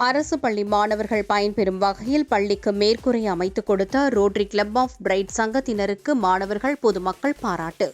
அரசு பள்ளி மாணவர்கள் பயன்பெறும் வகையில் பள்ளிக்கு மேற்கூரை அமைத்துக் கொடுத்த ரோட்டரி கிளப் ஆஃப் பிரைட் சங்கத்தினருக்கு மாணவர்கள் பொதுமக்கள் பாராட்டு.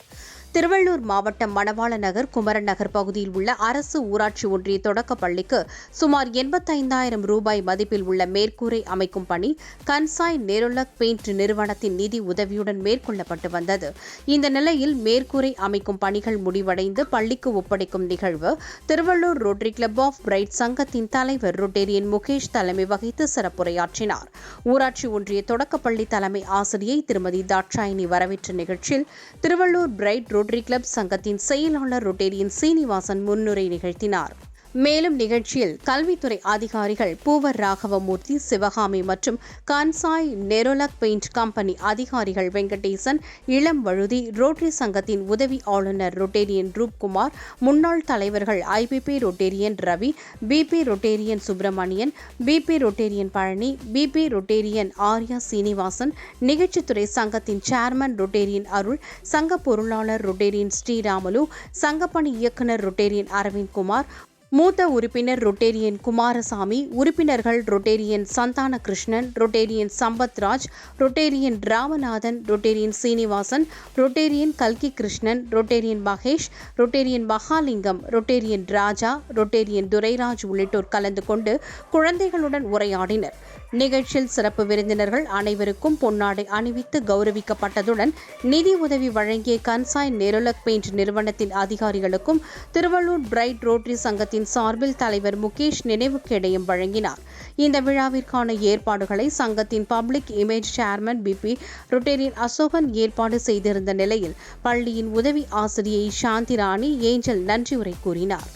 திருவள்ளூர் மாவட்டம் மணவாள நகர் குமரன் நகர் பகுதியில் உள்ள அரசு ஊராட்சி ஒன்றிய தொடக்க பள்ளிக்கு சுமார் எண்பத்தைந்தாயிரம் ரூபாய் மதிப்பில் உள்ள மேற்கூரை அமைக்கும் பணி கன்சாய் நெருலக் பெயிண்ட் நிறுவனத்தின் நிதி உதவியுடன் மேற்கொள்ளப்பட்டு வந்தது. இந்த நிலையில் மேற்கூரை அமைக்கும் பணிகள் முடிவடைந்து பள்ளிக்கு ஒப்படைக்கும் நிகழ்வு Tiruvallur Rotary club of Pride சங்கத்தின் தலைவர் ரொட்டேரியன் முகேஷ் தலைமை வகித்து சிறப்புரையாற்றினார். ஊராட்சி ஒன்றிய தொடக்கப்பள்ளி தலைமை ஆசிரியை திருமதி தாட்சாயினி வரவேற்ற நிகழ்ச்சியில் திருவள்ளூர் பிரைட் ரோட்டரி கிளப் சங்கத்தின் செயலாளர் ரொட்டேரியன் சீனிவாசன் முன்னுரை நிகழ்த்தினார் மேலும் நிகழ்ச்சியில் கல்வித்துறை அதிகாரிகள் பூவர் ராகவமூர்த்தி சிவகாமி மற்றும் கான்சாய் நெரோலக் பெயிண்ட் கம்பெனி அதிகாரிகள் வெங்கடேசன் இளம் வழுதி ரோட்டரி சங்கத்தின் உதவி ஆளுநர் ரொட்டேரியன் ரூப்குமார் முன்னாள் தலைவர்கள் IPP Rotarian Ravi PP Rotarian Subramanian PP Rotarian Palani PP Rotarian Arya Srinivasan நிகழ்ச்சித்துறை சங்கத்தின் சேர்மன் ரொட்டேரியன் அருள் சங்க பொருளாளர் ரொட்டேரியன் ஸ்ரீராமுலு சங்கப்பணி இயக்குநர் ரொட்டேரியன் அரவிந்த் குமார் மூத்த உறுப்பினர் ரொட்டேரியன் குமாரசாமி உறுப்பினர்கள் Rotarian Santhana Krishnan Rotarian Sampathraj Rotarian Ramanathan Rotarian Srinivasan Rotarian கல்கி Krishnan Rotarian Mahesh Rotarian Mahalingam Rotarian Raja Rotarian Durairaj உள்ளிட்டோர் கலந்து கொண்டு குழந்தைகளுடன் உரையாடினர். நிகழ்ச்சியில் சிறப்பு விருந்தினர்கள் அனைவருக்கும் பொன்னாடை அணிவித்து கௌரவிக்கப்பட்டதுடன் நிதி உதவி வழங்கிய கன்சாய் நெருலக் பெயிண்ட் நிறுவனத்தின் அதிகாரிகளுக்கும் திருவள்ளூர் பிரைட் ரோட்டரி சங்கத்தின் சார்பில் தலைவர் முகேஷ் நினைவு கேடயம் வழங்கினார். இந்த விழாவிற்கான ஏற்பாடுகளை சங்கத்தின் public image chairman PP Rotarian Asokan ஏற்பாடு செய்திருந்த நிலையில் பள்ளியின் உதவி ஆசிரியை சாந்தி ராணி ஏஞ்சல் நன்றியுரை கூறினார்.